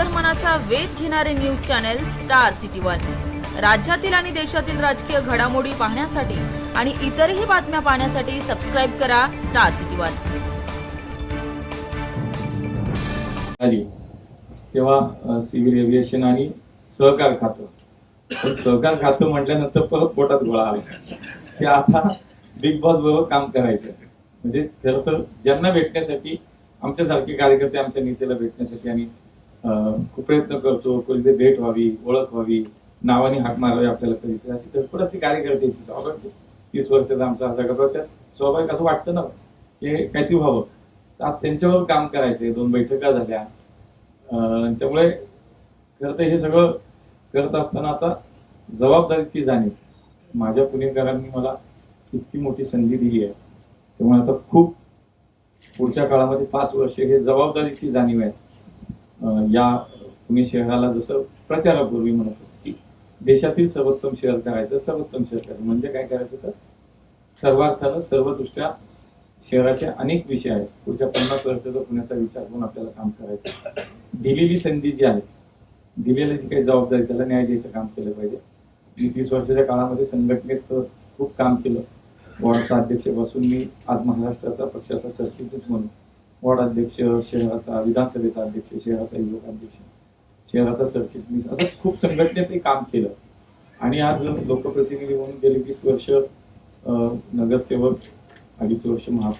अंतर्मनाचा वेध घेणारे news channel star city one. राज्यातील आणि देशातील राजकीय घडामोडी पाहण्यासाठी आणि इतरही बातम्या पाहण्यासाठी सबस्क्राईब करा स्टार सिटी वन. आली. तेव्हा सिव्हिल एव्हिएशन आणि सहकार खातं. सहकार खातं म्हटल्यानंतर परत पोटात गोळा आला. ते आता बिग बॉस बरोबर काम करायचं. म्हणजे खरं तर ज्यांना भेटण्यासाठी आमच्यासारखे कार्यकर्ते आमच्या नेत्याला भेटण्यासाठी आणि खूप प्रयत्न करतो कधी भेट व्हावी ओळख व्हावी नावाने हाक मारावी आपल्याला कधीतरी अशी भरपूर अशी कार्यकर्त्याची स्वाभाविक. तीस वर्षाचा आमचा हा सगळा त्यात स्वाभाविक असं वाटतं ना की हे काहीतरी व्हावं. तर आज त्यांच्यावर काम करायचंय दोन बैठका झाल्या. त्यामुळे खरं तर हे सगळं करत असताना आता जबाबदारीची जाणीव. माझ्या पुणेकरांनी मला इतकी मोठी संधी दिली आहे. त्यामुळे आता खूप पुढच्या काळामध्ये पाच वर्ष हे जबाबदारीची जाणीव आहे या पुणे शहराला जसं प्रचारापूर्वी म्हणत होतो की देशातील सर्वोत्तम शहर करायचं सर्वोत्तम शहर करायचं. म्हणजे काय करायचं तर सर्वार्थानं सर्वदृष्ट्या शहराचे अनेक विषय आहेत. पुढच्या पन्नास वर्षाचा पुण्याचा विचार करून आपल्याला काम करायचं दिलेली संधी जी आहे दिलेली जी काही जबाबदारी त्याला न्याय द्यायचं काम केलं पाहिजे. मी तीस वर्षाच्या काळामध्ये संघटनेत खूप काम केलं. वॉर्डचा अध्यक्षपासून मी आज महाराष्ट्राचा पक्षाचा सरचिटणीस म्हणून वॉर्ड अध्यक्ष शहराचा विधानसभेचा अध्यक्ष शहराचा युवक अध्यक्ष शहराचा सरचिटणीस असं खूप संघटनेत काम केलं. आणि आज लोकप्रतिनिधी म्हणून गेली वीस वर्ष नगरसेवक अडीच वर्ष महापौर